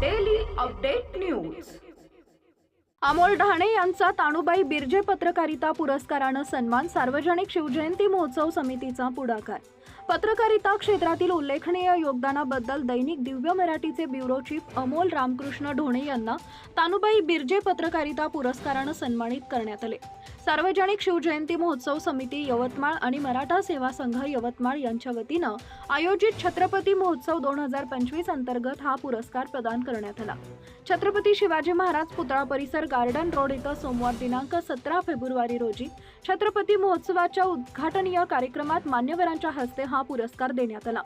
daily update news. Amol Dhane यांचा तानुबाई बिर्जे पत्रकारिता पुरस्कारानं सन्मान सार्वजनिक शिवजयंती महोत्सव समितीचा पुढाकार. पत्रकारिता क्षेत्रातील उल्लेखनीय योगदानाबद्दल दैनिक दिव्य मराठीचे ब्युरो चीफ अमोल रामकृष्ण ढोणे यांना तानुबाई बिर्जे पत्रकारिता पुरस्कारानं सन्मानित करण्यात आले. सार्वजनिक शिवजयंती महोत्सव समिती यवतमाळ आणि मराठा सेवा संघ यवतमाळ यांच्या वतीनं आयोजित छत्रपती महोत्सव दोन हजार पंचवीस अंतर्गत हा पुरस्कार प्रदान करण्यात आला. छत्रपती शिवाजी महाराज पुतळा परिसर गार्डन रोड इथं सोमवार दिनांक सतरा फेब्रुवारी रोजी छत्रपती महोत्सवाच्या उद्घाटनीय कार्यक्रमात मान्यवरांच्या हस्ते हा पुरस्कार देण्यात आला.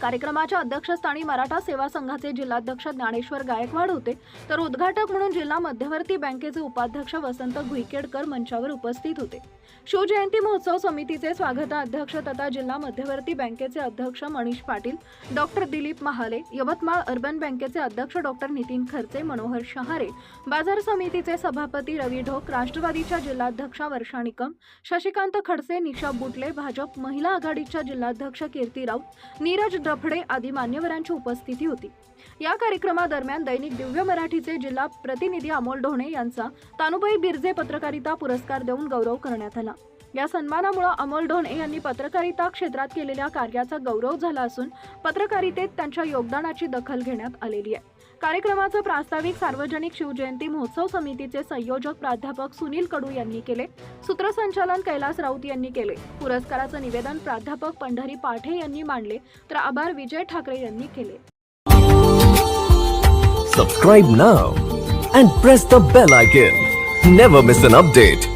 कार्यक्रमाच्या अध्यक्षस्थानी मराठा सेवा संघाचे जिल्हाध्यक्ष ज्ञानेश्वर गायकवाड होते. तर उद्घाटक म्हणून जिल्हा मध्यवर्ती बँकेचे उपाध्यक्ष वसंत घुईकेडकर मंचावर उपस्थित होते. शिवजयंती महोत्सव समितीचे स्वागताध्यक्ष तथा जिल्हा मध्यवर्ती बँकेचे अध्यक्ष मनीष पाटील डॉक्टर दिलीप महाले यवतमाळ अर्बन बँकेचे अध्यक्ष डॉक्टर नितीन खर्चे मनोहर शहारे बाजार समितीचे सभापती रवी ढोक राष्ट्रवादीच्या जिल्हाध्यक्षा वर्षा निकम शशिकांत खडसे निशा बुटले भाजप महिला आघाडीच्या जिल्हाध्यक्ष कीर्ती राऊत नीरज डफडे आदी मान्यवरांची उपस्थिती होती. या कार्यक्रमादरम्यान दैनिक दिव्य मराठीचे जिल्हा प्रतिनिधी अमोल ढोणे यांचा तानुबाई बिर्जे पत्रकारिता पुरस्कार देऊन गौरव करण्यात आला. या सन्मानामुळे अमोल ढोणे यांनी पत्रकारिता क्षेत्रात केलेल्या कार्याचा गौरव झाला असून पत्रकारितेत त्यांच्या योगदानाची दखल घेण्यात आलेली आहे. कार्यक्रमाचं प्रास्ताविक सार्वजनिक शिवजयंती महोत्सव समितीचे संयोजक प्राध्यापक सुनील कडू यांनी केले. सूत्रसंचालन कैलास राऊत यांनी केले. पुरस्काराचं निवेदन प्राध्यापक पंढरी पाठे यांनी मांडले. तर आभार विजय ठाकरे यांनी केले. Subscribe now and press the bell icon never miss an update